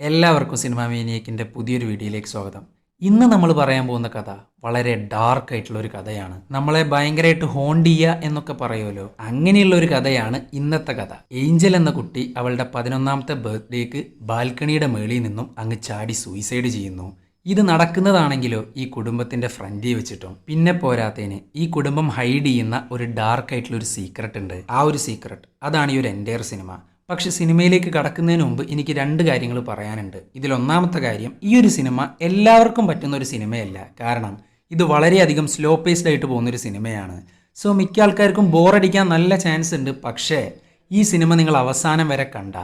എല്ലാവർക്കും സിനിമ മീനിയക്കിന്റെ പുതിയൊരു വീഡിയോയിലേക്ക് സ്വാഗതം. ഇന്ന് നമ്മൾ പറയാൻ പോകുന്ന കഥ വളരെ ഡാർക്ക് ആയിട്ടുള്ള ഒരു കഥയാണ്. നമ്മളെ ഭയങ്കരമായിട്ട് ഹോണ്ട് ചെയ്യുക എന്നൊക്കെ പറയുമല്ലോ അങ്ങനെയുള്ള ഒരു കഥയാണ് ഇന്നത്തെ കഥ. ഏഞ്ചൽ എന്ന കുട്ടി അവളുടെ പതിനൊന്നാമത്തെ ബർത്ത്ഡേക്ക് ബാൽക്കണിയുടെ മേളിൽ നിന്നും അങ്ങ് ചാടി സൂയിസൈഡ് ചെയ്യുന്നു. ഇത് നടക്കുന്നതാണെങ്കിലോ ഈ കുടുംബത്തിന്റെ ഫ്രണ്ടിൽ വെച്ചിട്ടും. പിന്നെ പോരാത്തതിന് ഈ കുടുംബം ഹൈഡ് ചെയ്യുന്ന ഒരു ഡാർക്ക് ആയിട്ടുള്ള ഒരു സീക്രട്ട് ഉണ്ട്. ആ ഒരു സീക്രട്ട് അതാണ് ഈ ഒരു എന്റയർ സിനിമ പക്ഷെ സിനിമയിലേക്ക് കടക്കുന്നതിന് മുമ്പ് എനിക്ക് രണ്ട് കാര്യങ്ങൾ പറയാനുണ്ട്. ഇതിൽ ഒന്നാമത്തെ കാര്യം ഈ ഒരു സിനിമ എല്ലാവർക്കും പറ്റുന്ന ഒരു സിനിമയല്ല. കാരണം ഇത് വളരെയധികം സ്ലോ പേസ്ഡ് ആയിട്ട് പോകുന്നൊരു സിനിമയാണ്. സോ മിക്ക ആൾക്കാർക്കും ബോറടിക്കാൻ നല്ല ചാൻസ് ഉണ്ട്. പക്ഷേ ഈ സിനിമ നിങ്ങൾ അവസാനം വരെ കണ്ട.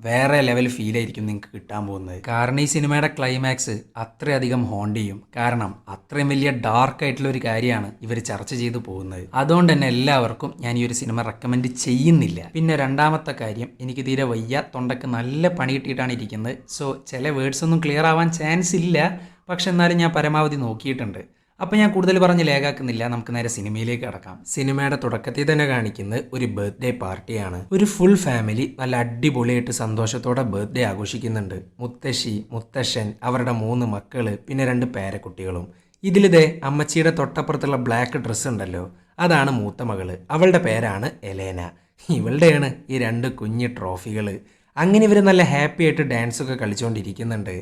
വേറെ ലെവൽ ഫീൽ ആയിരിക്കും നിങ്ങൾക്ക് കിട്ടാൻ പോകുന്നത്. കാരണം ഈ സിനിമയുടെ ക്ലൈമാക്സ് അത്രയധികം ഹോണ്ട് ചെയ്യും. കാരണം അത്രയും വലിയ ഡാർക്ക് ആയിട്ടുള്ള ഒരു കാര്യമാണ് ഇവർ ചർച്ച ചെയ്തു പോകുന്നത്. അതുകൊണ്ട് തന്നെ എല്ലാവർക്കും ഞാൻ ഈ ഒരു സിനിമ റെക്കമെൻഡ് ചെയ്യുന്നില്ല. പിന്നെ രണ്ടാമത്തെ കാര്യം എനിക്ക് തീരെ വയ്യ. തൊണ്ടക്ക് നല്ല പണി കിട്ടിയിട്ടാണ് ഇരിക്കുന്നത്. സോ ചില വേർഡ്സ് ഒന്നും ക്ലിയർ ആവാൻ ചാൻസ് ഇല്ല. പക്ഷെ എന്നാലും ഞാൻ പരമാവധി നോക്കിയിട്ടുണ്ട്. അപ്പോൾ ഞാൻ കൂടുതൽ പറഞ്ഞ് ലേഖാക്കുന്നില്ല. നമുക്ക് നേരെ സിനിമയിലേക്ക് കടക്കാം. സിനിമയുടെ തുടക്കത്തിൽ തന്നെ കാണിക്കുന്നത് ഒരു ബർത്ത്ഡേ പാർട്ടിയാണ്. ഒരു ഫുൾ ഫാമിലി നല്ല അടിപൊളിയായിട്ട് സന്തോഷത്തോടെ ബർത്ത്ഡേ ആഘോഷിക്കുന്നുണ്ട്. മുത്തശ്ശി മുത്തശ്ശൻ അവരുടെ മൂന്ന് മക്കൾ പിന്നെ രണ്ട് പേരക്കുട്ടികളും. ഇതിലിതേ അമ്മച്ചിയുടെ തൊട്ടപ്പുറത്തുള്ള ബ്ലാക്ക് ഡ്രസ്സ് ഉണ്ടല്ലോ അതാണ് മൂത്ത മകൾ. അവളുടെ പേരാണ് എലേന. ഇവളുടെയാണ് ഈ രണ്ട് കുഞ്ഞ് ട്രോഫികൾ അങ്ങനെ ഇവർ നല്ല ഹാപ്പി ആയിട്ട് ഡാൻസ് ഒക്കെ കളിച്ചുകൊണ്ടിരിക്കുന്നുണ്ട്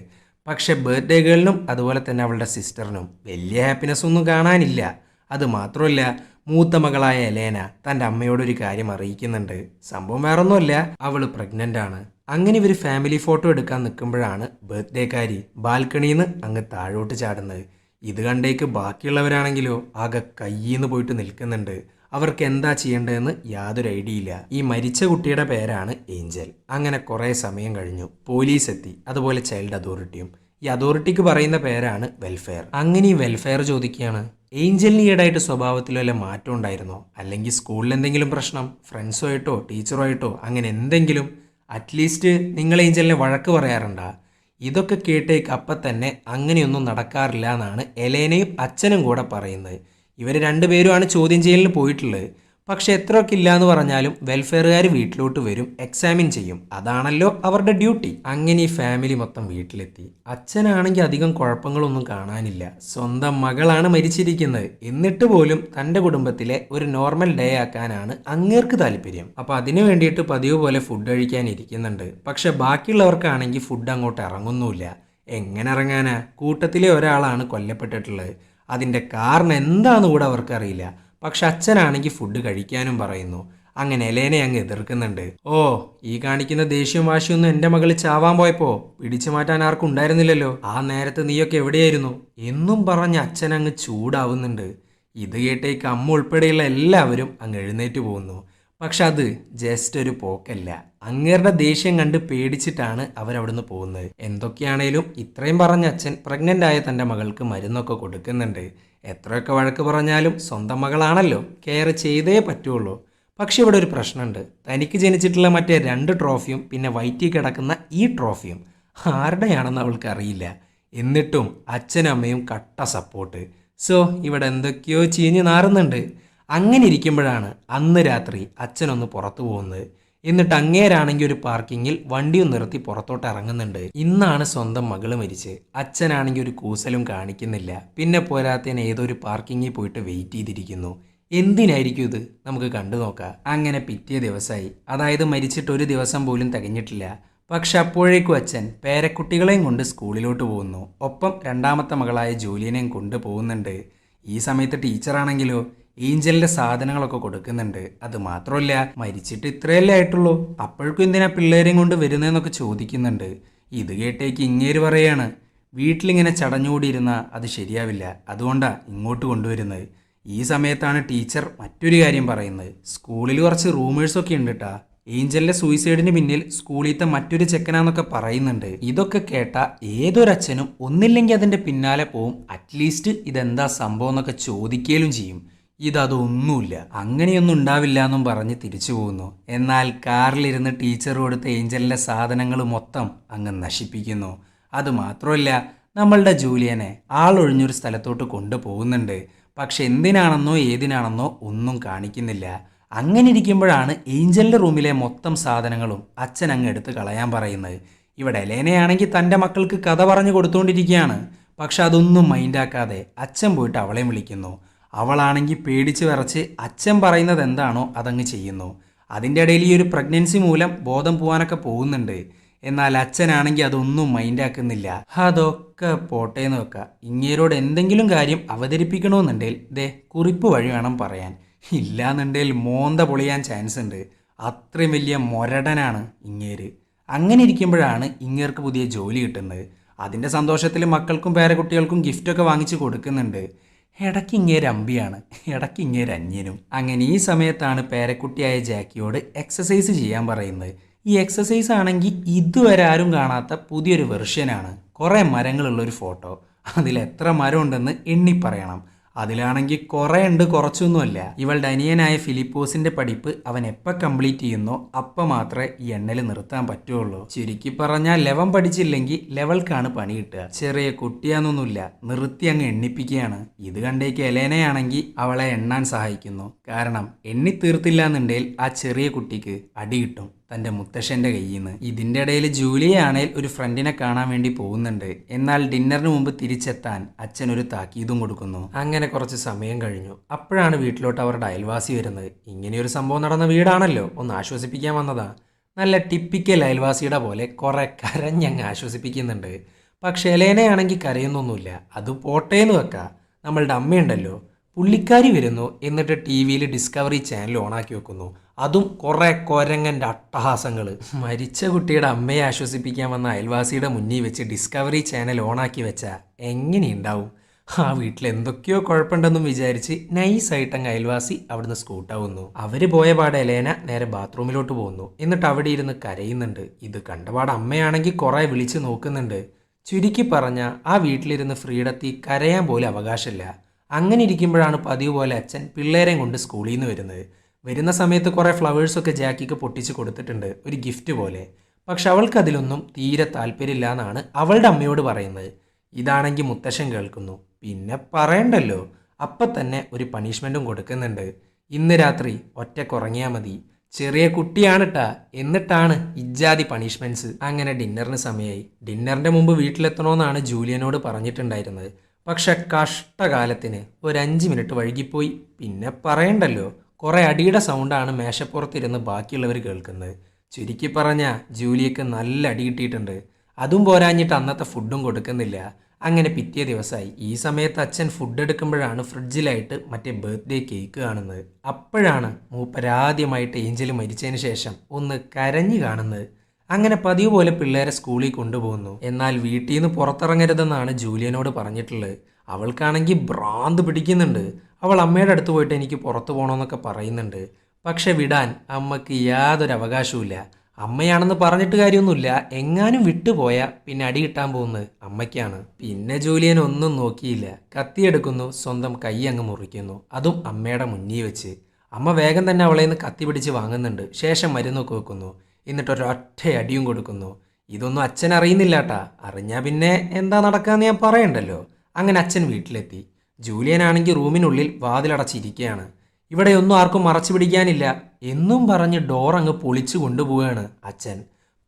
പക്ഷെ ബർത്ത്ഡേ ഗേളിനും അതുപോലെ തന്നെ അവളുടെ സിസ്റ്ററിനും വലിയ ഹാപ്പിനെസ് ഒന്നും കാണാനില്ല. അത് മാത്രമല്ല മൂത്ത മകളായ എലേന തന്റെ അമ്മയോടൊരു കാര്യം അറിയിക്കുന്നുണ്ട്. സംഭവം വേറൊന്നുമല്ല അവൾ പ്രഗ്നന്റ് ആണ്. അങ്ങനെ ഇവർ ഫാമിലി ഫോട്ടോ എടുക്കാൻ നിൽക്കുമ്പോഴാണ് ബർത്ത്ഡേക്കാരി ബാൽക്കണിയിൽ നിന്ന് അങ്ങ് താഴോട്ട് ചാടുന്നത്. ഇത് കണ്ടേക്ക് ബാക്കിയുള്ളവരാണെങ്കിലോ ആകെ കയ്യിൽ നിന്ന് പോയിട്ട് നിൽക്കുന്നുണ്ട്. അവർക്ക് എന്താ ചെയ്യേണ്ടതെന്ന് യാതൊരു ഐഡിയ ഇല്ല ഈ മരിച്ച കുട്ടിയുടെ പേരാണ് ഏഞ്ചൽ. അങ്ങനെ കുറേ സമയം കഴിഞ്ഞു. പോലീസ് എത്തി അതുപോലെ ചൈൽഡ് അതോറിറ്റിയും. ഈ അതോറിറ്റിക്ക് പറയുന്ന പേരാണ് വെൽഫെയർ. അങ്ങനെ ഈ വെൽഫെയർ ചോദിക്കുകയാണ് ഏഞ്ചലിന് ഈടായിട്ട് സ്വഭാവത്തിൽ വല്ല മാറ്റം ഉണ്ടായിരുന്നോ? അല്ലെങ്കിൽ സ്കൂളിൽ എന്തെങ്കിലും പ്രശ്നം? ഫ്രണ്ട്സുമായിട്ടോ ടീച്ചറുമായിട്ടോ? അങ്ങനെ എന്തെങ്കിലും? അറ്റ്ലീസ്റ്റ് നിങ്ങൾ ഏഞ്ചലിനെ വഴക്ക് പറയാറുണ്ടാ? ഇതൊക്കെ കേട്ടേക്ക് അപ്പം തന്നെ അങ്ങനെയൊന്നും നടക്കാറില്ല എന്നാണ് എലേനയും അച്ഛനും കൂടെ പറയുന്നത്. ഇവർ രണ്ടുപേരുമാണ് ചോദ്യം ചെയ്യലിന് പോയിട്ടുള്ളത്. പക്ഷെ എത്രയൊക്കെ എന്ന് പറഞ്ഞാലും വെൽഫെയറുകാർ വീട്ടിലോട്ട് വരും എക്സാമിൻ ചെയ്യും. അതാണല്ലോ അവരുടെ ഡ്യൂട്ടി അങ്ങനെ ഈ ഫാമിലി മൊത്തം വീട്ടിലെത്തി. അച്ഛനാണെങ്കിൽ അധികം കുഴപ്പങ്ങളൊന്നും കാണാനില്ല. സ്വന്തം മകളാണ് മരിച്ചിരിക്കുന്നത്. എന്നിട്ട് പോലും തന്റെ കുടുംബത്തിലെ ഒരു നോർമൽ ഡേ ആക്കാനാണ് അങ്ങേർക്ക് താല്പര്യം. അപ്പോൾ അതിനു വേണ്ടിയിട്ട് പതിവ് പോലെ ഫുഡ് കഴിക്കാൻ ഇരിക്കുന്നുണ്ട്. പക്ഷെ ബാക്കിയുള്ളവർക്കാണെങ്കിൽ ഫുഡ് അങ്ങോട്ട് ഇറങ്ങുന്നുമില്ല. എങ്ങനെ ഇറങ്ങാനാ? കൂട്ടത്തിലെ ഒരാളാണ് കൊല്ലപ്പെട്ടിട്ടുള്ളത്. അതിന്റെ കാരണം എന്താണെന്ന് കൂടെ അവർക്കറിയില്ല. പക്ഷെ അച്ഛനാണെങ്കിൽ ഫുഡ് കഴിക്കാനും പറയുന്നു. അങ്ങനെ എലേനെ അങ്ങ് എതിർക്കുന്നുണ്ട്. ഓ ഈ കാണിക്കുന്ന ദേഷ്യവും വാശിയൊന്നും എന്റെ മകൾ ചാവാൻ പോയപ്പോ പിടിച്ചു മാറ്റാൻ ആർക്കും ഉണ്ടായിരുന്നില്ലല്ലോ. ആ നേരത്ത് നീയൊക്കെ എവിടെയായിരുന്നു? എന്നും പറഞ്ഞ് അച്ഛൻ അങ്ങ് ചൂടാവുന്നുണ്ട്. ഇത് കേട്ടേക്ക് അമ്മ ഉൾപ്പെടെയുള്ള എല്ലാവരും അങ്ങ് എഴുന്നേറ്റ് പോകുന്നു. പക്ഷെ അത് ജസ്റ്റ് ഒരു പോക്കല്ല. അങ്ങേരുടെ ദേഷ്യം കണ്ട് പേടിച്ചിട്ടാണ് അവരവിടുന്ന് പോകുന്നത്. എന്തൊക്കെയാണേലും ഇത്രയും പറഞ്ഞ അച്ഛൻ പ്രഗ്നന്റ് ആയ തന്റെ മകൾക്ക് മരുന്നൊക്കെ കൊടുക്കുന്നുണ്ട്. എത്രയൊക്കെ വഴക്ക് പറഞ്ഞാലും സ്വന്തം മകളാണല്ലോ കെയർ ചെയ്തേ പറ്റുള്ളൂ. പക്ഷെ ഇവിടെ ഒരു പ്രശ്നമുണ്ട്. തനിക്ക് ജനിച്ചിട്ടുള്ള മറ്റേ രണ്ട് ട്രോഫിയും പിന്നെ വയറ്റിൽ കിടക്കുന്ന ഈ ട്രോഫിയും ആരുടെയാണെന്ന് അവൾക്ക് അറിയില്ല. എന്നിട്ടും അച്ഛനും അമ്മയും കട്ട സപ്പോർട്ട് സോ ഇവിടെ എന്തൊക്കെയോ ചീഞ്ഞ് നാറുന്നുണ്ട്. അങ്ങനെ ഇരിക്കുമ്പോഴാണ് അന്ന് രാത്രി അച്ഛനൊന്ന് പുറത്തു പോകുന്നത്. എന്നിട്ട് അങ്ങേരാണെങ്കിൽ ഒരു പാർക്കിങ്ങിൽ വണ്ടിയും നിർത്തി പുറത്തോട്ട് ഇറങ്ങുന്നുണ്ട്. ഇന്നാണ് സ്വന്തം മകൾ മരിച്ച് അച്ഛനാണെങ്കിൽ ഒരു കൂസലും കാണിക്കുന്നില്ല. പിന്നെ പോരാത്തതിന് ഒരു പാർക്കിങ്ങിൽ പോയിട്ട് വെയിറ്റ് ചെയ്തിരിക്കുന്നു. എന്തിനായിരിക്കും ഇത്? നമുക്ക് കണ്ടു നോക്കാം. അങ്ങനെ പിറ്റേ ദിവസമായി. അതായത് മരിച്ചിട്ട് ഒരു ദിവസം പോലും തികഞ്ഞിട്ടില്ല. പക്ഷെ അപ്പോഴേക്കും അച്ഛൻ പേരക്കുട്ടികളെയും കൊണ്ട് സ്കൂളിലോട്ട് പോകുന്നു. ഒപ്പം രണ്ടാമത്തെ മകളായ ജൂലിയനെയും കൊണ്ട് പോകുന്നുണ്ട് ഈ സമയത്ത് ടീച്ചറാണെങ്കിലോ? ഏഞ്ചലിന്റെ സാധനങ്ങളൊക്കെ കൊടുക്കുന്നുണ്ട്. അത് മാത്രമല്ല മരിച്ചിട്ട് ഇത്രയല്ലേ ആയിട്ടുള്ളൂ. അപ്പോഴേക്കും എന്തിനാ പിള്ളേരെയും കൊണ്ട് വരുന്നതെന്നൊക്കെ ചോദിക്കുന്നുണ്ട്. ഇത് കേട്ടേക്ക് ഇങ്ങേര് പറയാണ് വീട്ടിലിങ്ങനെ ചടഞ്ഞുകൂടിയിരുന്ന അത് ശരിയാവില്ല. അതുകൊണ്ടാ ഇങ്ങോട്ട് കൊണ്ടുവരുന്നത്. ഈ സമയത്താണ് ടീച്ചർ മറ്റൊരു കാര്യം പറയുന്നത്. സ്കൂളിൽ കുറച്ച് റൂമേഴ്സൊക്കെ ഉണ്ട് കേട്ടാ ഏഞ്ചലിന്റെ സൂയിസൈഡിന് പിന്നിൽ സ്കൂളിലത്തെ മറ്റൊരു ചെക്കനാന്നൊക്കെ പറയുന്നുണ്ട്. ഇതൊക്കെ കേട്ട ഏതൊരച്ഛനും ഒന്നില്ലെങ്കിൽ അതിന്റെ പിന്നാലെ പോവും. അറ്റ്ലീസ്റ്റ് ഇതെന്താ സംഭവം എന്നൊക്കെ ചോദിക്കലും ചെയ്യും. ഇതൊന്നുമില്ല അങ്ങനെയൊന്നും ഉണ്ടാവില്ല എന്നും പറഞ്ഞ് തിരിച്ചു പോകുന്നു എന്നാൽ കാറിലിരുന്ന് ടീച്ചർ കൊടുത്ത ഏഞ്ചലിന്റെ സാധനങ്ങൾ മൊത്തം അങ്ങ് നശിപ്പിക്കുന്നു. അത് മാത്രമല്ല നമ്മളുടെ ജൂലിയനെ ആളൊഴിഞ്ഞൊരു സ്ഥലത്തോട്ട് കൊണ്ടുപോകുന്നുണ്ട്. പക്ഷെ എന്തിനാണെന്നോ ഏതിനാണെന്നോ ഒന്നും കാണിക്കുന്നില്ല. അങ്ങനെ ഇരിക്കുമ്പോഴാണ് ഏഞ്ചലിന്റെ റൂമിലെ മൊത്തം സാധനങ്ങളും അച്ഛൻ അങ്ങ് എടുത്ത് കളയാൻ പറയുന്നത്. ഇവിടെ എലേനയാണെങ്കിൽ തന്റെ മക്കൾക്ക് കഥ പറഞ്ഞു കൊടുത്തുകൊണ്ടിരിക്കുകയാണ് പക്ഷെ അതൊന്നും മൈൻഡാക്കാതെ അച്ഛൻ പോയിട്ട് അവളെ വിളിക്കുന്നു. അവളാണെങ്കിൽ പേടിച്ച് വിറച്ച് അച്ഛൻ പറയുന്നത് എന്താണോ അതങ്ങ് ചെയ്യുന്നു. അതിന്റെ ഇടയിൽ ഈ ഒരു പ്രഗ്നൻസി മൂലം ബോധം പോകാനൊക്കെ പോകുന്നുണ്ട്. എന്നാൽ അച്ഛനാണെങ്കിൽ അതൊന്നും മൈൻഡാക്കുന്നില്ല അതൊക്കെ പോട്ടേന്ന് വെക്കുക ഇങ്ങേരോട് എന്തെങ്കിലും കാര്യം അവതരിപ്പിക്കണമെന്നുണ്ടെങ്കിൽ ദേ കുറിപ്പ് വഴി വേണം പറയാൻ. ഇല്ലാന്നുണ്ടെങ്കിൽ മോന്ത പൊളിയാൻ ചാൻസ് ഉണ്ട്. അത്രയും വലിയ മൊരടനാണ് ഇങ്ങേര്. അങ്ങനെ ഇരിക്കുമ്പോഴാണ് ഇങ്ങേർക്ക് പുതിയ ജോലി കിട്ടുന്നത്. അതിന്റെ സന്തോഷത്തിൽ മക്കൾക്കും പേരക്കുട്ടികൾക്കും ഗിഫ്റ്റൊക്കെ വാങ്ങിച്ച് കൊടുക്കുന്നുണ്ട്. ഇടയ്ക്ക് ഇങ്ങേര് അമ്പിയാണ് ഇടയ്ക്ക് അന്യനും അങ്ങനെ ഈ സമയത്താണ് പേരക്കുട്ടിയായ ജാക്കിയോട് എക്സസൈസ് ചെയ്യാൻ പറയുന്നത്. ഈ എക്സസൈസ് ആണെങ്കിൽ ഇതുവരെ ആരും കാണാത്ത പുതിയൊരു വെർഷനാണ് കുറേ മരങ്ങളുള്ളൊരു ഫോട്ടോ അതിൽ എത്ര മരം ഉണ്ടെന്ന് എണ്ണി പറയണം അതിലാണെങ്കിൽ കുറേ ഉണ്ട് കുറച്ചൊന്നുമല്ല. ഇവൾ അനിയനായ ഫിലിപ്പോസിന്റെ പഠിപ്പ് അവൻ എപ്പോൾ കംപ്ലീറ്റ് ചെയ്യുന്നോ അപ്പം മാത്രമേ ഈ എണ്ണൽ നിർത്താൻ പറ്റുള്ളൂ. ചുരുക്കി പറഞ്ഞാൽ ലെവൻ പഠിച്ചില്ലെങ്കിൽ ലെവൽക്കാണ് പണി കിട്ടുക. ചെറിയ കുട്ടിയാന്നൊന്നുമില്ല നിർത്തി അങ്ങ് എണ്ണിപ്പിക്കുകയാണ്. ഇത് കണ്ടേക്ക് എലേനയാണെങ്കിൽ അവളെ എണ്ണാൻ സഹായിക്കുന്നു. കാരണം എണ്ണി തീർത്തില്ല എന്നുണ്ടെങ്കിൽ ആ ചെറിയ കുട്ടിക്ക് അടി കിട്ടും. തന്റെ മുത്തശ്ശന്റെ കയ്യിൽ നിന്ന് ഇതിന്റെ ഇടയിൽ ജൂലിയാണേൽ ഒരു ഫ്രണ്ടിനെ കാണാൻ വേണ്ടി പോകുന്നുണ്ട്. എന്നാൽ ഡിന്നറിന് മുമ്പ് തിരിച്ചെത്താൻ അച്ഛൻ ഒരു താക്കീതും കൊടുക്കുന്നു. അങ്ങനെ കുറച്ച് സമയം കഴിഞ്ഞു. അപ്പോഴാണ് വീട്ടിലോട്ട് അവരുടെ അയൽവാസി വരുന്നത്. ഇങ്ങനെയൊരു സംഭവം നടന്ന വീടാണല്ലോ. ഒന്ന് ആശ്വസിപ്പിക്കാൻ വന്നതാ. നല്ല ടിപ്പിക്കൽ അയൽവാസിയുടെ പോലെ കുറെ കരഞ്ഞങ്ങ് ആശ്വസിപ്പിക്കുന്നുണ്ട്. പക്ഷേ എലേനയാണെങ്കിൽ കരയുന്നൊന്നുമില്ല. അത് പോട്ടേന്ന് വെക്കാം. നമ്മളുടെ അമ്മയുണ്ടല്ലോ. പുള്ളിക്കാരി വരുന്നു. എന്നിട്ട് ടി വിയിൽ ഡിസ്കവറി ചാനൽ ഓണാക്കി വെക്കുന്നു. അതും കുറേ കൊരങ്ങന്റെ അട്ടഹാസങ്ങൾ മരിച്ച കുട്ടിയുടെ അമ്മയെ ആശ്വസിപ്പിക്കാൻ വന്ന അയൽവാസിയുടെ മുന്നിൽ വെച്ച് ഡിസ്കവറി ചാനൽ ഓണാക്കി വെച്ചാൽ എങ്ങനെയുണ്ടാവും? ആ വീട്ടിൽ എന്തൊക്കെയോ കുഴപ്പമുണ്ടെന്നും വിചാരിച്ച് നൈസായിട്ട് അങ്ങ് അയൽവാസി അവിടുന്ന് സ്കൂട്ടാവുന്നു അവർ പോയ പാടെ എലേന നേരെ ബാത്റൂമിലോട്ട് പോകുന്നു എന്നിട്ട് അവിടെ ഇരുന്ന് കരയുന്നുണ്ട്. ഇത് കണ്ടപാട് അമ്മയാണെങ്കിൽ കുറെ വിളിച്ച് നോക്കുന്നുണ്ട്. ചുരുക്കി പറഞ്ഞ ആ വീട്ടിലിരുന്ന് ഫ്രീഡത്തി കരയാൻ പോലും അവകാശമില്ല. അങ്ങനെ ഇരിക്കുമ്പോഴാണ് പതിവ് പോലെ അച്ഛൻ പിള്ളേരെയും കൊണ്ട് സ്കൂളിൽ നിന്ന് വരുന്നത്. വരുന്ന സമയത്ത് കുറേ ഫ്ലവേഴ്സൊക്കെ ജാക്കിക്ക് പൊട്ടിച്ച് കൊടുത്തിട്ടുണ്ട് ഒരു ഗിഫ്റ്റ് പോലെ. പക്ഷെ അവൾക്ക് അതിലൊന്നും തീരെ താല്പര്യമില്ല എന്നാണ് അവളുടെ അമ്മയോട് പറയുന്നത്. ഇതാണെങ്കിൽ മുത്തശ്ശൻ കേൾക്കുന്നു. പിന്നെ പറയണ്ടല്ലോ അപ്പം തന്നെ ഒരു പണിഷ്മെന്റും കൊടുക്കുന്നുണ്ട്. ഇന്ന് രാത്രി ഒറ്റക്കുറങ്ങിയാൽ മതി. ചെറിയ കുട്ടിയാണ് ട്ടാ എന്നിട്ടാണ് ഇജ്ജാതി പണിഷ്മെന്റ്സ് അങ്ങനെ ഡിന്നറിന് സമയമായി ഡിന്നറിന്റെ മുമ്പ് വീട്ടിലെത്തണമെന്നാണ് ജൂലിയനോട് പറഞ്ഞിട്ടുണ്ടായിരുന്നത്. പക്ഷെ കഷ്ടകാലത്തിന് ഒരു അഞ്ച് മിനിറ്റ് വൈകിപ്പോയി പിന്നെ പറയണ്ടല്ലോ കുറെ അടിയുടെ സൗണ്ടാണ് മേശപ്പുറത്തിരുന്ന് ബാക്കിയുള്ളവർ കേൾക്കുന്നത്. ചുരുക്കി പറഞ്ഞ ജൂലിയക്ക് നല്ല അടി കിട്ടിയിട്ടുണ്ട്. അതും പോരാഞ്ഞിട്ട് അന്നത്തെ ഫുഡും കൊടുക്കുന്നില്ല. അങ്ങനെ പിറ്റേ ദിവസമായി ഈ സമയത്ത് അച്ഛൻ ഫുഡ് എടുക്കുമ്പോഴാണ് ഫ്രിഡ്ജിലായിട്ട് മറ്റേ ബർത്ത്ഡേ കേക്ക് കാണുന്നത്. അപ്പോഴാണ് മൂപ്പരാദ്യമായിട്ട് ഏഞ്ചൽ മരിച്ചതിന് ശേഷം ഒന്ന് കരഞ്ഞു കാണുന്നത്. അങ്ങനെ പതിവ് പോലെ പിള്ളേരെ സ്കൂളിൽ കൊണ്ടുപോകുന്നു. എന്നാൽ വീട്ടിൽ നിന്ന് പുറത്തിറങ്ങരുതെന്നാണ് ജൂലിയനോട് പറഞ്ഞിട്ടുള്ളത്. അവൾക്കാണെങ്കിൽ ഭ്രാന്ത് പിടിക്കുന്നുണ്ട്. അവൾ അമ്മയുടെ അടുത്ത് പോയിട്ട് എനിക്ക് പുറത്തു പോകണമെന്നൊക്കെ പറയുന്നുണ്ട്. പക്ഷെ വിടാൻ അമ്മയ്ക്ക് യാതൊരു അവകാശവുമില്ല. അമ്മയാണെന്ന് പറഞ്ഞിട്ട് കാര്യമൊന്നുമില്ല. എങ്ങാനും വിട്ടുപോയാൽ പിന്നെ അടി കിട്ടാൻ പോകുന്നത് അമ്മയ്ക്കാണ്. പിന്നെ ജൂലിയൻ ഒന്നും നോക്കിയില്ല. കത്തിയെടുക്കുന്നു സ്വന്തം കൈ അങ്ങ് മുറിക്കുന്നു. അതും അമ്മയുടെ മുന്നിൽ വെച്ച്. അമ്മ വേഗം തന്നെ അവളെ നിന്ന് കത്തി പിടിച്ച് വാങ്ങുന്നുണ്ട്. ശേഷം മരുന്നൊക്കെ വെക്കുന്നു. എന്നിട്ട് ഒരൊറ്റ അടിയും കൊടുക്കുന്നു. ഇതൊന്നും അച്ഛൻ അറിയുന്നില്ലാട്ടാ. അറിഞ്ഞാൽ പിന്നെ എന്താ നടക്കാന്ന് ഞാൻ പറയണ്ടല്ലോ. അങ്ങനെ അച്ഛൻ വീട്ടിലെത്തി. ജൂലിയനാണെങ്കിൽ റൂമിനുള്ളിൽ വാതിലടച്ചിരിക്കുകയാണ് ഇവിടെ ഒന്നും ആർക്കും മറച്ചു പിടിക്കാനില്ല. എന്നും പറഞ്ഞ് ഡോർ അങ്ങ് പൊളിച്ചു കൊണ്ടുപോവുകയാണ് അച്ഛൻ.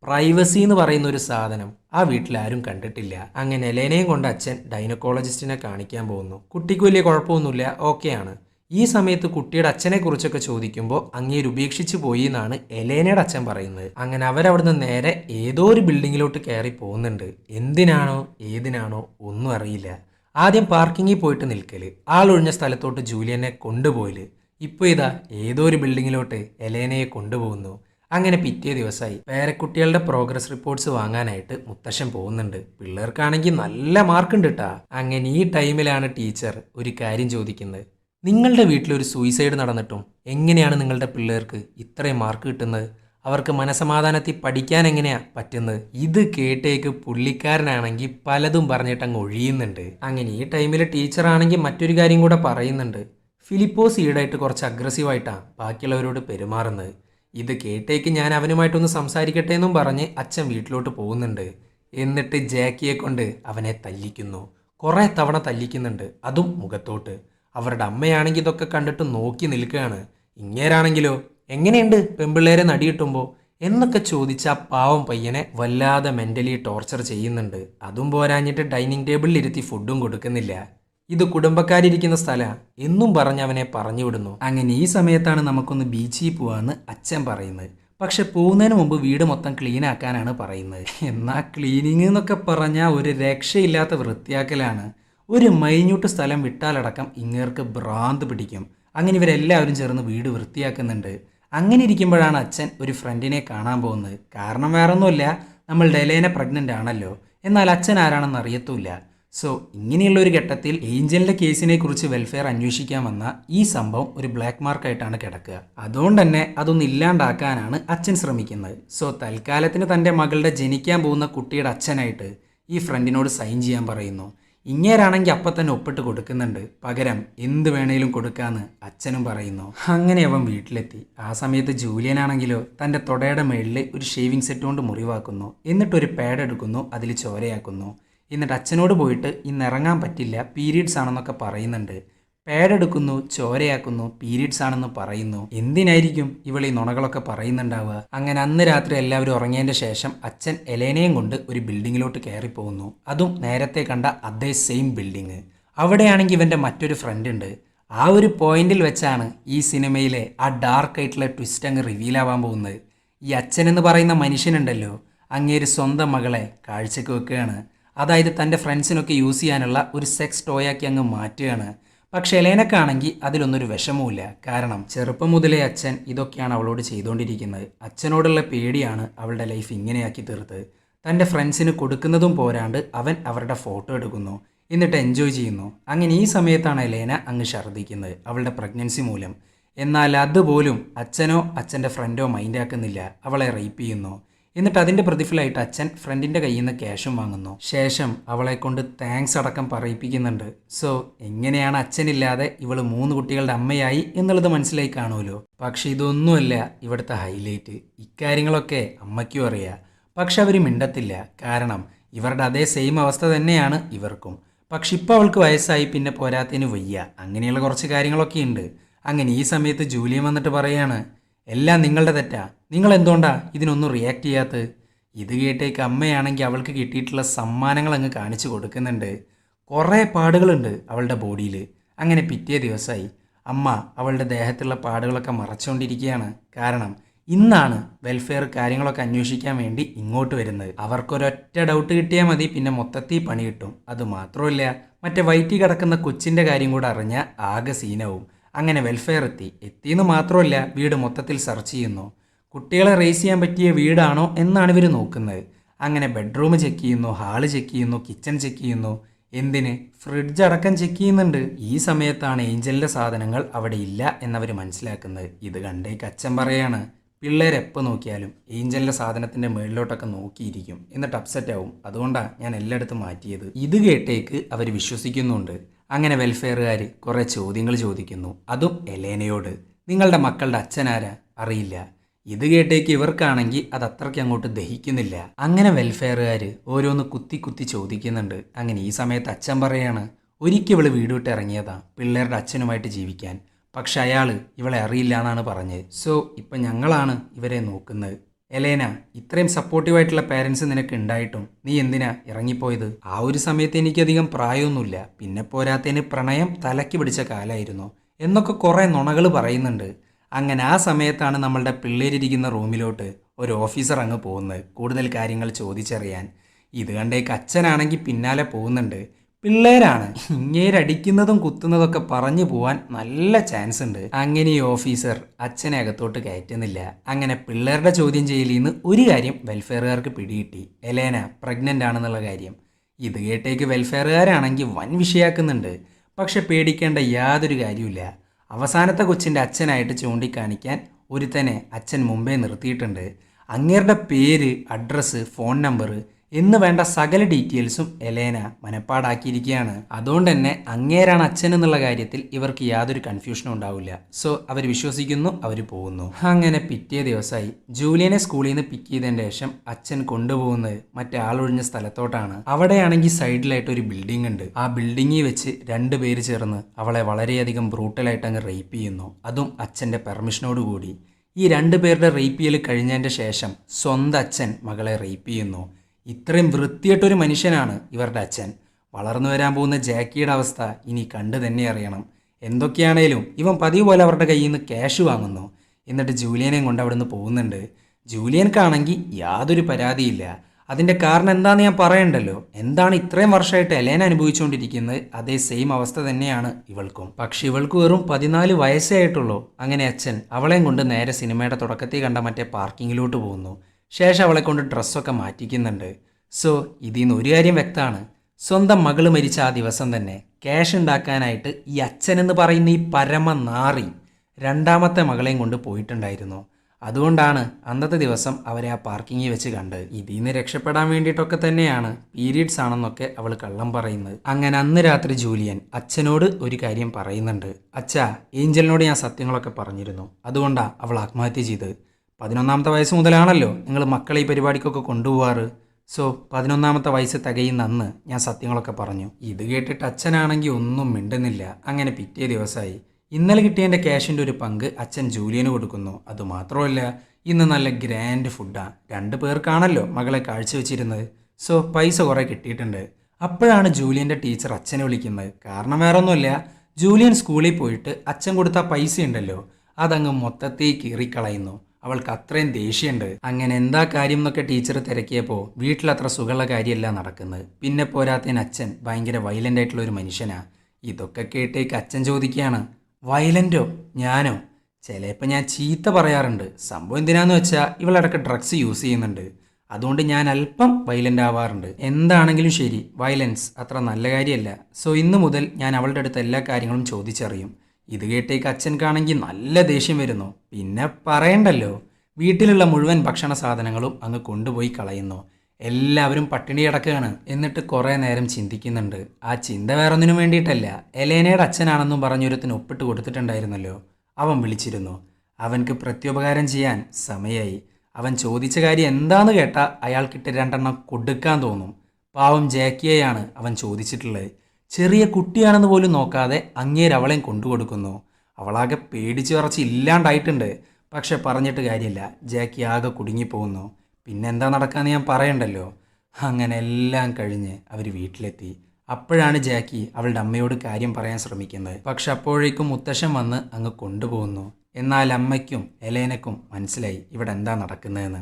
പ്രൈവസി എന്ന് പറയുന്ന ഒരു സാധനം ആ വീട്ടിൽ ആരും കണ്ടിട്ടില്ല. അങ്ങനെ എലേനയും കൊണ്ട് അച്ഛൻ ഡൈനക്കോളജിസ്റ്റിനെ കാണിക്കാൻ പോകുന്നു. കുട്ടിക്ക് വലിയ കുഴപ്പമൊന്നുമില്ല ഓക്കെയാണ് ഈ സമയത്ത് കുട്ടിയുടെ അച്ഛനെ കുറിച്ചൊക്കെ ചോദിക്കുമ്പോൾ അങ്ങേര് ഉപേക്ഷിച്ചു പോയി എന്നാണ് എലേനയുടെ അച്ഛൻ പറയുന്നത്. അങ്ങനെ അവരവിടുന്ന് നേരെ ഏതോ ഒരു ബിൽഡിങ്ങിലോട്ട് കയറി പോകുന്നുണ്ട്. എന്തിനാണോ ഏതിനാണോ ഒന്നും അറിയില്ല. ആദ്യം പാർക്കിങ്ങിൽ പോയിട്ട് നിൽക്കൽ ആളൊഴിഞ്ഞ സ്ഥലത്തോട്ട് ജൂലിയനെ കൊണ്ടുപോയിൽ. ഇപ്പോൾ ഇതാ ഏതോ ഒരു ബിൽഡിങ്ങിലോട്ട് എലേനയെ കൊണ്ടുപോകുന്നു. അങ്ങനെ പിറ്റേ ദിവസമായി പേരക്കുട്ടികളുടെ പ്രോഗ്രസ് റിപ്പോർട്ട്സ് വാങ്ങാനായിട്ട് മുത്തശ്ശൻ പോകുന്നുണ്ട്. പിള്ളേർക്കാണെങ്കിൽ നല്ല മാർക്ക് ഉണ്ട് കേട്ടാ അങ്ങനെ ഈ ടൈമിലാണ് ടീച്ചർ ഒരു കാര്യം ചോദിക്കുന്നത്. നിങ്ങളുടെ വീട്ടിലൊരു സൂയിസൈഡ് നടന്നിട്ടും എങ്ങനെയാണ് നിങ്ങളുടെ പിള്ളേർക്ക് ഇത്രയും മാർക്ക് കിട്ടുന്നത്? അവർക്ക് മനസമാധാനത്തിൽ പഠിക്കാൻ എങ്ങനെയാ പറ്റുന്നത്? ഇത് കേട്ടേക്ക് പുള്ളിക്കാരനാണെങ്കിൽ പലതും പറഞ്ഞിട്ട് അങ്ങ് ഒഴിയുന്നുണ്ട്. അങ്ങനെ ഈ ടൈമിൽ ടീച്ചറാണെങ്കിൽ മറ്റൊരു കാര്യം കൂടെ പറയുന്നുണ്ട്. ഫിലിപ്പോസ് ഈടായിട്ട് കുറച്ച് അഗ്രസീവായിട്ടാണ് ബാക്കിയുള്ളവരോട് പെരുമാറുന്നത്. ഇത് കേട്ടേക്ക് ഞാൻ അവനുമായിട്ടൊന്ന് സംസാരിക്കട്ടെ എന്നും പറഞ്ഞ് അച്ഛൻ വീട്ടിലോട്ട് പോകുന്നുണ്ട്. എന്നിട്ട് ജാക്കിയെ കൊണ്ട് അവനെ തല്ലിക്കുന്നു. കുറേ തവണ തല്ലിക്കുന്നുണ്ട് അതും മുഖത്തോട്ട്. അവരുടെ അമ്മയാണെങ്കിൽ ഇതൊക്കെ കണ്ടിട്ട് നോക്കി നിൽക്കുകയാണ്. ഇങ്ങേരാണെങ്കിലോ? എങ്ങനെയുണ്ട് പെമ്പിള്ളേരെ നടിയിട്ടുമ്പോൾ എന്നൊക്കെ ചോദിച്ച ആ പാവം പയ്യനെ വല്ലാതെ മെന്റലി ടോർച്ചർ ചെയ്യുന്നുണ്ട്. അതും പോരാഞ്ഞിട്ട് ഡൈനിങ് ടേബിളിൽ ഇരുത്തി ഫുഡും കൊടുക്കുന്നില്ല. ഇത് കുടുംബക്കാരിരിക്കുന്ന സ്ഥല. എന്നും പറഞ്ഞ് അവനെ പറഞ്ഞു വിടുന്നു. അങ്ങനെ ഈ സമയത്താണ് നമുക്കൊന്ന് ബീച്ചിൽ പോവാന്ന് അച്ഛൻ പറയുന്നത്. പക്ഷെ പോകുന്നതിന് മുമ്പ് വീട് മൊത്തം ക്ലീൻ ആക്കാനാണ് പറയുന്നത്. എന്നാൽ ക്ലീനിങ് എന്നൊക്കെ പറഞ്ഞാൽ ഒരു രക്ഷയില്ലാത്ത വൃത്തിയാക്കലാണ്. ഒരു മൈന്യൂട്ട് സ്ഥലം വിട്ടാലടക്കം ഇങ്ങേർക്ക് ഭ്രാന്ത് പിടിക്കും. അങ്ങനെ ഇവരെല്ലാവരും ചേർന്ന് വീട് വൃത്തിയാക്കുന്നുണ്ട്. അങ്ങനെ ഇരിക്കുമ്പോഴാണ് അച്ഛൻ ഒരു ഫ്രണ്ടിനെ കാണാൻ പോകുന്നത്. കാരണം വേറൊന്നുമില്ല നമ്മൾ ഡെലേന പ്രഗ്നന്റ് ആണല്ലോ. എന്നാൽ അച്ഛൻ ആരാണെന്ന് അറിയത്തൂല്ല സോ ഇങ്ങനെയുള്ള ഒരു ഘട്ടത്തിൽ ഏഞ്ചലിന്റെ കേസിനെ കുറിച്ച് വെൽഫെയർ അന്വേഷിക്കാൻ വന്ന ഈ സംഭവം ഒരു ബ്ലാക്ക് മാർക്കായിട്ടാണ് കിടക്കുക. അതുകൊണ്ട് തന്നെ അതൊന്നും ഇല്ലാണ്ടാക്കാനാണ് അച്ഛൻ ശ്രമിക്കുന്നത്. സോ തൽക്കാലത്തിന് തന്റെ മകളുടെ ജനിക്കാൻ പോകുന്ന കുട്ടിയുടെ അച്ഛനായിട്ട് ഈ ഫ്രണ്ടിനോട് സൈൻ ചെയ്യാൻ പറയുന്നു. ഇങ്ങേരാണെങ്കിൽ അപ്പം തന്നെ ഒപ്പിട്ട് കൊടുക്കുന്നുണ്ട്. പകരം എന്ത് വേണേലും കൊടുക്കാന്ന് അച്ഛനും പറയുന്നു. അങ്ങനെ അവൻ വീട്ടിലെത്തി. ആ സമയത്ത് ജൂലിയനാണെങ്കിലോ തന്റെ തൊടയുടെ മേളിൽ ഒരു ഷേവിംഗ് സെറ്റ് കൊണ്ട് മുറിവാക്കുന്നു. എന്നിട്ട് ഒരു പാഡ് എടുക്കുന്നു. അതിൽ ചോരയാക്കുന്നു. എന്നിട്ട് അച്ഛനോട് പോയിട്ട് ഇന്ന് ഇറങ്ങാൻ പറ്റില്ല. പീരീഡ്സ് ആണെന്നൊക്കെ പറയുന്നുണ്ട്. പാഡ് എടുക്കുന്നു ചോരയാക്കുന്നു പീരീഡ്സ് ആണെന്ന് പറയുന്നു. എന്തിനായിരിക്കും ഇവൾ ഈ നുണകളൊക്കെ പറയുന്നുണ്ടാവുക? അങ്ങനെ അന്ന് രാത്രി എല്ലാവരും ഉറങ്ങിയതിന്റെ ശേഷം അച്ഛൻ എലേനയും കൊണ്ട് ഒരു ബിൽഡിങ്ങിലോട്ട് കയറി പോകുന്നു അതും നേരത്തെ കണ്ട അതേ സെയിം ബിൽഡിങ് അവിടെയാണെങ്കിൽ ഇവന്റെ മറ്റൊരു ഫ്രണ്ട് ഉണ്ട്. ആ ഒരു പോയിന്റിൽ വെച്ചാണ് ഈ സിനിമയിലെ ആ ഡാർക്ക് ആയിട്ടുള്ള ട്വിസ്റ്റ് അങ്ങ് റിവീൽ ആവാൻ പോകുന്നത്. ഈ അച്ഛൻ എന്ന് പറയുന്ന മനുഷ്യനുണ്ടല്ലോ അങ്ങേര് സ്വന്തം മകളെ കാഴ്ചക്ക് വെക്കുകയാണ്. അതായത് തന്റെ ഫ്രണ്ട്സിനൊക്കെ യൂസ് ചെയ്യാനുള്ള ഒരു സെക്സ് ടോയാക്കി അങ്ങ് മാറ്റുകയാണ്. പക്ഷെ എലേനക്കാണെങ്കിൽ അതിലൊന്നൊരു വിഷമവുമില്ല. കാരണം ചെറുപ്പം മുതലേ അച്ഛൻ ഇതൊക്കെയാണ് അവളോട് ചെയ്തുകൊണ്ടിരിക്കുന്നത്. അച്ഛനോടുള്ള പേടിയാണ് അവളുടെ ലൈഫ് ഇങ്ങനെയാക്കി തീർത്ത് തന്റെ ഫ്രണ്ട്സിന് കൊടുക്കുന്നതും പോരാണ്ട് അവൻ അവരുടെ ഫോട്ടോ എടുക്കുന്നു. എന്നിട്ട് എൻജോയ് ചെയ്യുന്നു. അങ്ങനെ ഈ സമയത്താണ് എലേന അങ്ങ് ഛർദ്ദിക്കുന്നത് അവളുടെ പ്രഗ്നൻസി മൂലം. എന്നാൽ അതുപോലും അച്ഛനോ അച്ഛന്റെ ഫ്രണ്ടോ മൈൻഡാക്കുന്നില്ല. അവളെ റേപ്പ് ചെയ്യുന്നു. എന്നിട്ട് അതിന്റെ പ്രതിഫലമായിട്ട് അച്ഛൻ ഫ്രണ്ടിന്റെ കയ്യിൽ നിന്ന് ക്യാഷും വാങ്ങുന്നു. ശേഷം അവളെ കൊണ്ട് താങ്ക്സ് അടക്കം പറയിപ്പിക്കുന്നുണ്ട്. സോ എങ്ങനെയാണ് അച്ഛനില്ലാതെ ഇവൾ മൂന്ന് കുട്ടികളുടെ അമ്മയായി എന്നുള്ളത് മനസ്സിലായി കാണുമല്ലോ. പക്ഷെ ഇതൊന്നുമല്ല ഇവിടുത്തെ ഹൈലൈറ്റ് ഇക്കാര്യങ്ങളൊക്കെ അമ്മയ്ക്കും അറിയാം. പക്ഷെ അവർ മിണ്ടത്തില്ല. കാരണം ഇവരുടെ അതേ സെയിം അവസ്ഥ തന്നെയാണ് ഇവർക്കും. പക്ഷെ ഇപ്പോൾ അവൾക്ക് വയസ്സായി പിന്നെ പോരാത്തതിന് വയ്യ. അങ്ങനെയുള്ള കുറച്ച് കാര്യങ്ങളൊക്കെ ഉണ്ട്. അങ്ങനെ ഈ സമയത്ത് ജൂലിയം വന്നിട്ട് പറയാണ് എല്ലാം നിങ്ങളുടെ തെറ്റാ. നിങ്ങൾ എന്തുകൊണ്ടാ ഇതിനൊന്നും റിയാക്ട് ചെയ്യാത്തത്? ഇത് കേട്ടേക്ക് അമ്മയാണെങ്കിൽ അവൾക്ക് കിട്ടിയിട്ടുള്ള സമ്മാനങ്ങൾ അങ്ങ് കാണിച്ചു കൊടുക്കുന്നുണ്ട്. കുറേ പാടുകളുണ്ട് അവളുടെ ബോഡിയിൽ അങ്ങനെ പിറ്റേ ദിവസമായി അമ്മ അവളുടെ ദേഹത്തുള്ള പാടുകളൊക്കെ മറച്ചുകൊണ്ടിരിക്കുകയാണ്. കാരണം ഇന്നാണ് വെൽഫെയർ കാര്യങ്ങളൊക്കെ അന്വേഷിക്കാൻ വേണ്ടി ഇങ്ങോട്ട് വരുന്നത്. അവർക്കൊരൊറ്റ ഡൗട്ട് കിട്ടിയാൽ മതി പിന്നെ മൊത്തത്തിൽ പണി കിട്ടും. അത് മാത്രമല്ല മറ്റേ വയറ്റി കിടക്കുന്ന കൊച്ചിന്റെ കാര്യം കൂടെ അറിഞ്ഞാൽ ആകെ സീനാവും. അങ്ങനെ വെൽഫെയർ എത്തി എത്തിയെന്ന് മാത്രമല്ല വീട് മൊത്തത്തിൽ സെർച്ച് ചെയ്യുന്നു. കുട്ടികളെ റേസ് ചെയ്യാൻ പറ്റിയ വീടാണോ എന്നാണ് ഇവർ നോക്കുന്നത്. അങ്ങനെ ബെഡ്റൂം ചെക്ക് ചെയ്യുന്നു ഹാൾ ചെക്ക് ചെയ്യുന്നു കിച്ചൺ ചെക്ക് ചെയ്യുന്നു. എന്തിന്? ഫ്രിഡ്ജ് അടക്കം ചെക്ക് ചെയ്യുന്നുണ്ട്. ഈ സമയത്താണ് ഏഞ്ചലിന്റെ സാധനങ്ങൾ അവിടെ ഇല്ല എന്നവർ മനസ്സിലാക്കുന്നത്. ഇത് കണ്ടേക്ക് അച്ഛൻ പറയാണ് പിള്ളേർ എപ്പോൾ നോക്കിയാലും ഏഞ്ചലിന്റെ സാധനത്തിന്റെ മുകളിലോട്ടൊക്കെ നോക്കിയിരിക്കും എന്നിട്ട് അപ്സെറ്റ് ആവും. അതുകൊണ്ടാണ് ഞാൻ എല്ലായിടത്തും മാറ്റിയത്. ഇത് കേട്ടേക്ക് അവർ വിശ്വസിക്കുന്നുണ്ട്. അങ്ങനെ വെൽഫെയറുകാർ കുറേ ചോദ്യങ്ങൾ ചോദിക്കുന്നു. അതും എലേനയോട്. നിങ്ങളുടെ മക്കളുടെ അച്ഛനാരാ? അറിയില്ല. ഇത് കേട്ടേക്ക് ഇവർക്കാണെങ്കിൽ അത് അത്രയ്ക്ക് അങ്ങോട്ട് ദഹിക്കുന്നില്ല. അങ്ങനെ വെൽഫെയറുകാർ ഓരോന്ന് കുത്തി കുത്തി ചോദിക്കുന്നുണ്ട്. അങ്ങനെ ഈ സമയത്ത് അച്ഛൻ പറയാണ് ഒരിക്കൽ ഇവൾ വീട് വിട്ട് ഇറങ്ങിയതാ പിള്ളേരുടെ അച്ഛനുമായിട്ട് ജീവിക്കാൻ. പക്ഷെ അയാൾ ഇവളെ അറിയില്ല എന്നാണ് പറഞ്ഞത്. സോ ഇപ്പം ഞങ്ങളാണ് ഇവരെ നോക്കുന്നത്. എലേന ഇത്രയും സപ്പോർട്ടീവായിട്ടുള്ള പേരൻസ് നിനക്ക് ഉണ്ടായിട്ടും നീ എന്തിനാ ഇറങ്ങിപ്പോയത്? ആ ഒരു സമയത്ത് എനിക്കധികം പ്രായമൊന്നുമില്ല. പിന്നെ പോരാത്തതിന് പ്രണയം തലയ്ക്ക് പിടിച്ച കാലമായിരുന്നു എന്നൊക്കെ കുറേ നുണകൾ പറയുന്നുണ്ട്. അങ്ങനെ ആ സമയത്താണ് നമ്മളുടെ പിള്ളേരിരിക്കുന്ന റൂമിലോട്ട് ഒരു ഓഫീസർ അങ്ങ് പോകുന്നത്. കൂടുതൽ കാര്യങ്ങൾ ചോദിച്ചറിയാൻ. ഇത് കണ്ടേക്ക് അച്ഛനാണെങ്കിൽ പിന്നാലെ പോകുന്നുണ്ട്. പിള്ളേരാണ്. ഇങ്ങേരടിക്കുന്നതും കുത്തുന്നതൊക്കെ പറഞ്ഞു പോവാൻ നല്ല ചാൻസ് ഉണ്ട്. അങ്ങനെ ഈ ഓഫീസർ അച്ഛനെ അകത്തോട്ട് കയറ്റുന്നില്ല. അങ്ങനെ പിള്ളേരുടെ ചോദ്യം ചെയ്യലിൽ നിന്ന് ഒരു കാര്യം വെൽഫെയറുകാർക്ക് പിടികിട്ടി. എലേന പ്രഗ്നന്റ് ആണെന്നുള്ള കാര്യം. ഇത് കേട്ടേക്ക് വെൽഫെയറുകാരാണെങ്കിൽ വൻ വിഷയാക്കുന്നുണ്ട്. പക്ഷെ പേടിക്കേണ്ട യാതൊരു കാര്യമില്ല അവസാനത്തെ കൊച്ചിന്റെ അച്ഛനായിട്ട് ചൂണ്ടിക്കാണിക്കാൻ ഒരുത്തനെ അച്ഛൻ മുമ്പേ നിർത്തിയിട്ടുണ്ട്. അങ്ങേരുടെ പേര് അഡ്രസ്സ് ഫോൺ നമ്പർ എന്ന് വേണ്ട സകല ഡീറ്റെയിൽസും എലേന മനപ്പാടാക്കിയിരിക്കുകയാണ്. അതുകൊണ്ട് തന്നെ അങ്ങേരാണ് അച്ഛൻ എന്നുള്ള കാര്യത്തിൽ ഇവർക്ക് യാതൊരു കൺഫ്യൂഷനും ഉണ്ടാവില്ല. സോ അവർ വിശ്വസിക്കുന്നു അവർ പോകുന്നു. അങ്ങനെ പിറ്റേ ദിവസമായി ജൂലിയനെ സ്കൂളിൽ നിന്ന് പിക്ക് ചെയ്തതിന് ശേഷം അച്ഛൻ കൊണ്ടുപോകുന്നത് മറ്റേ ആളൊഴിഞ്ഞ സ്ഥലത്തോട്ടാണ്. അവിടെയാണെങ്കിൽ സൈഡിലായിട്ട് ഒരു ബിൽഡിംഗ് ഉണ്ട്. ആ ബിൽഡിങ്ങിൽ വെച്ച് രണ്ട് പേര് ചേർന്ന് അവളെ വളരെയധികം ബ്രൂട്ടലായിട്ട് അങ്ങ് റേപ്പ് ചെയ്യുന്നു. അതും അച്ഛന്റെ പെർമിഷനോട് കൂടി. ഈ രണ്ട് പേരുടെ റേപ്പ് ചെയ്യൽ കഴിഞ്ഞതിന്റെ ശേഷം സ്വന്തം അച്ഛൻ മകളെ റേപ്പ് ചെയ്യുന്നു. ഇത്രയും വൃത്തിയായിട്ടൊരു മനുഷ്യനാണ് ഇവരുടെ അച്ഛൻ. വളർന്നു വരാൻ പോകുന്ന ജാക്കിയുടെ അവസ്ഥ ഇനി കണ്ടു തന്നെ അറിയണം. എന്തൊക്കെയാണേലും ഇവൻ പതിവ് പോലെ അവരുടെ കയ്യിൽ നിന്ന് ക്യാഷ് വാങ്ങുന്നു. എന്നിട്ട് ജൂലിയനെയും കൊണ്ട് അവിടെ നിന്ന് പോകുന്നുണ്ട്. ജൂലിയൻക്കാണെങ്കിൽ യാതൊരു പരാതിയില്ല. അതിന്റെ കാരണം എന്താണെന്ന് ഞാൻ പറയണ്ടല്ലോ. എന്താണ് ഇത്രയും വർഷമായിട്ട് എലേന അനുഭവിച്ചുകൊണ്ടിരിക്കുന്നത്? അതേ സെയിം അവസ്ഥ തന്നെയാണ് ഇവൾക്കും. പക്ഷെ ഇവൾക്ക് വെറും പതിനാല് വയസ്സേ ആയിട്ടുള്ളൂ. അങ്ങനെ അച്ഛൻ അവളെയും കൊണ്ട് നേരെ സിനിമയുടെ തുടക്കത്തിൽ കണ്ട മറ്റേ പാർക്കിങ്ങിലോട്ട് പോകുന്നു. ശേഷം അവളെ കൊണ്ട് ഡ്രസ്സൊക്കെ മാറ്റിക്കുന്നുണ്ട്. സോ ഇതിൽ നിന്ന് ഒരു കാര്യം വ്യക്തമാണ്. സ്വന്തം മകൾ മരിച്ച ആ ദിവസം തന്നെ ക്യാഷ് ഉണ്ടാക്കാനായിട്ട് ഈ അച്ഛനെന്ന് പറയുന്ന ഈ പരമ നാറി രണ്ടാമത്തെ മകളെയും കൊണ്ട് പോയിട്ടുണ്ടായിരുന്നു. അതുകൊണ്ടാണ് അന്നത്തെ ദിവസം അവരെ ആ പാർക്കിങ്ങിൽ വെച്ച് കണ്ട് ഇതിൽ നിന്ന് രക്ഷപ്പെടാൻ വേണ്ടിയിട്ടൊക്കെ തന്നെയാണ് പീരീഡ്സ് ആണെന്നൊക്കെ അവൾ കള്ളം പറയുന്നത്. അങ്ങനെ അന്ന് രാത്രി ജൂലിയൻ അച്ഛനോട് ഒരു കാര്യം പറയുന്നുണ്ട്. അച്ഛാ ഏഞ്ചലിനോട് ഞാൻ സത്യങ്ങളൊക്കെ പറഞ്ഞിരുന്നു. അതുകൊണ്ടാണ് അവൾ ആത്മഹത്യ ചെയ്തത്. പതിനൊന്നാമത്തെ വയസ്സ് മുതലാണല്ലോ നിങ്ങൾ മക്കളെ ഈ പരിപാടിക്കൊക്കെ കൊണ്ടുപോവാറ്. സോ പതിനൊന്നാമത്തെ വയസ്സ് തികയുന്ന അന്ന് ഞാൻ സത്യങ്ങളൊക്കെ പറഞ്ഞു. ഇത് കേട്ടിട്ട് അച്ഛനാണെങ്കിൽ ഒന്നും മിണ്ടുന്നില്ല. അങ്ങനെ പിറ്റേ ദിവസമായി. ഇന്നലെ കിട്ടിയതിന്റെ ക്യാഷിന്റെ ഒരു പങ്ക് അച്ഛൻ ജൂലിയന് കൊടുക്കുന്നു. അതുമാത്രമല്ല ഇന്ന് നല്ല ഗ്രാൻഡ് ഫുഡാണ് രണ്ട് പേർക്കാണല്ലോ മകളെ കാഴ്ചവെച്ചിരുന്നത്. സോ പൈസ കുറേ കിട്ടിയിട്ടുണ്ട്. അപ്പോഴാണ് ജൂലിയന്റെ ടീച്ചർ അച്ഛനെ വിളിക്കുന്നത്. കാരണം വേറെ ഒന്നുമില്ല ജൂലിയൻ സ്കൂളിൽ പോയിട്ട് അച്ഛൻ കൊടുത്ത പൈസ ഉണ്ടല്ലോ അതങ്ങ് മൊത്തത്തിൽ കീറിക്കളയുന്നു. അവൾക്ക് അത്രയും ദേഷ്യമുണ്ട്. അങ്ങനെ എന്താ കാര്യം എന്നൊക്കെ ടീച്ചർ തിരക്കിയപ്പോൾ വീട്ടിലത്ര സുഖമുള്ള കാര്യമല്ല നടക്കുന്നത്. പിന്നെ പോരാത്തതിന് അച്ഛൻ ഭയങ്കര വയലന്റ് ആയിട്ടുള്ള ഒരു മനുഷ്യനാ. ഇതൊക്കെ കേട്ടേക്ക് അച്ഛൻ ചോദിക്കുകയാണ് വയലന്റോ ഞാനോ? ചിലപ്പോൾ ഞാൻ ചീത്ത പറയാറുണ്ട്. സംഭവം എന്തിനാന്ന് വെച്ചാൽ ഇവളിടക്ക് ഡ്രഗ്സ് യൂസ് ചെയ്യുന്നുണ്ട്. അതുകൊണ്ട് ഞാൻ അല്പം വയലന്റ് ആവാറുണ്ട്. എന്താണെങ്കിലും ശരി വയലൻസ് അത്ര നല്ല കാര്യമല്ല. സോ ഇന്ന് മുതൽ ഞാൻ അവളുടെ അടുത്ത് എല്ലാ കാര്യങ്ങളും ചോദിച്ചറിയും. ഇത് കേട്ടേക്ക് അച്ഛൻക്കാണെങ്കിൽ നല്ല ദേഷ്യം വരുന്നു. പിന്നെ പറയണ്ടല്ലോ? വീട്ടിലുള്ള മുഴുവൻ ഭക്ഷണ സാധനങ്ങളും അങ്ങ് കൊണ്ടുപോയി കളയുന്നു. എല്ലാവരും പട്ടിണി കിടക്കുകയാണ് എന്നിട്ട് കുറേ നേരം ചിന്തിക്കുന്നുണ്ട്. ആ ചിന്ത വേറൊന്നിനും വേണ്ടിയിട്ടല്ല. എലേനയുടെ അച്ഛനാണെന്നും പറഞ്ഞൊരുത്തിന് ഒപ്പിട്ട് കൊടുത്തിട്ടുണ്ടായിരുന്നല്ലോ. അവൻ വിളിച്ചിരുന്നു. അവൻക്ക് പ്രത്യുപകാരം ചെയ്യാൻ സമയായി. അവൻ ചോദിച്ച കാര്യം എന്താന്ന് കേട്ടാൽ അയാൾക്കിട്ട് രണ്ടെണ്ണം കൊടുക്കാൻ തോന്നും. പാവം ജാക്കിയെയാണ് അവൻ ചോദിച്ചിട്ടുള്ളത്. ചെറിയ കുട്ടിയാണെന്ന് പോലും നോക്കാതെ അങ്ങേര് അവളെയും കൊണ്ടുകൊടുക്കുന്നു. അവളാകെ പേടിച്ച് വിറച്ച് ഇല്ലാണ്ടായിട്ടുണ്ട്. പക്ഷെ പറഞ്ഞിട്ട് കാര്യമില്ല. ജാക്കി ആകെ കുടുങ്ങിപ്പോകുന്നു. പിന്നെന്താ നടക്കാന്ന് ഞാൻ പറയണ്ടല്ലോ? അങ്ങനെ എല്ലാം കഴിഞ്ഞ് അവർ വീട്ടിലെത്തി. അപ്പോഴാണ് ജാക്കി അവളുടെ അമ്മയോട് കാര്യം പറയാൻ ശ്രമിക്കുന്നത്. പക്ഷെ അപ്പോഴേക്കും മുത്തശ്ശൻ വന്ന് അങ്ങ് കൊണ്ടുപോകുന്നു. എന്നാൽ അമ്മയ്ക്കും എലേനക്കും മനസ്സിലായി ഇവിടെ എന്താ നടക്കുന്നതെന്ന്.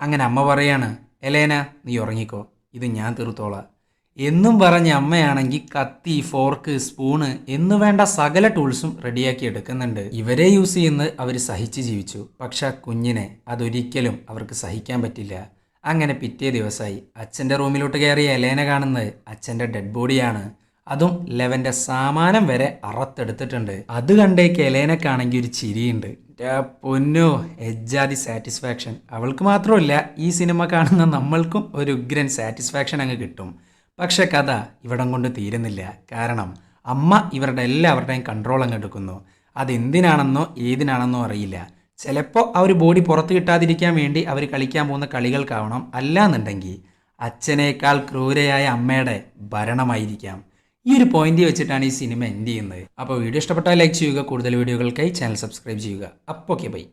അങ്ങനെ അമ്മ പറയാണ് എലേന നീ ഉറങ്ങിക്കോ. ഇത് ഞാൻ തീർത്തോളാം. എന്നും പറഞ്ഞ അമ്മയാണെങ്കിൽ കത്തി ഫോർക്ക് സ്പൂണ് എന്നു വേണ്ട സകല ടൂൾസും റെഡിയാക്കി എടുക്കുന്നുണ്ട്. ഇവരെ യൂസ് ചെയ്യുന്നത് അവർ സഹിച്ച് ജീവിച്ചു. പക്ഷെ കുഞ്ഞിനെ അതൊരിക്കലും അവർക്ക് സഹിക്കാൻ പറ്റില്ല. അങ്ങനെ പിറ്റേ ദിവസമായി അച്ഛന്റെ റൂമിലോട്ട് കയറിയ എലേന കാണുന്നത് അച്ഛന്റെ ഡെഡ് ബോഡിയാണ്. അതും ലെവന്റെ സാമാനം വരെ അറത്തെടുത്തിട്ടുണ്ട്. അത് കണ്ടേക്ക് എലേനക്കാണെങ്കിൽ ഒരു ചിരിയുണ്ട്. പൊന്നു എജ്ജാ എജ്ജാതി സാറ്റിസ്ഫാക്ഷൻ. അവൾക്ക് മാത്രമല്ല ഈ സിനിമ കാണുന്ന നമ്മൾക്കും ഒരു ഉഗ്രൻ സാറ്റിസ്ഫാക്ഷൻ അങ്ങ് കിട്ടും. പക്ഷെ കഥ ഇവിടം കൊണ്ട് തീരുന്നില്ല. കാരണം അമ്മ ഇവരുടെ എല്ലാവരുടെയും കൺട്രോൾ അങ്ങ് എടുക്കുന്നു. അതെന്തിനാണെന്നോ ഏതിനാണെന്നോ അറിയില്ല. ചിലപ്പോൾ ഒരു ബോഡി പുറത്ത് കിട്ടാതിരിക്കാൻ വേണ്ടി അവർ കളിക്കാൻ പോകുന്ന കളികൾക്കാവണം. അല്ലാന്നുണ്ടെങ്കിൽ അച്ഛനേക്കാൾ ക്രൂരയായ അമ്മയുടെ ഭരണമായിരിക്കാം. ഈ ഒരു പോയിന്റ് വെച്ചിട്ടാണ് ഈ സിനിമ എൻഡ് ചെയ്യുന്നത്. അപ്പോൾ വീഡിയോ ഇഷ്ടപ്പെട്ടാൽ ലൈക്ക് ചെയ്യുക. കൂടുതൽ വീഡിയോകൾക്കായി ചാനൽ സബ്സ്ക്രൈബ് ചെയ്യുക. അപ്പോൾ ഓക്കെ ബൈ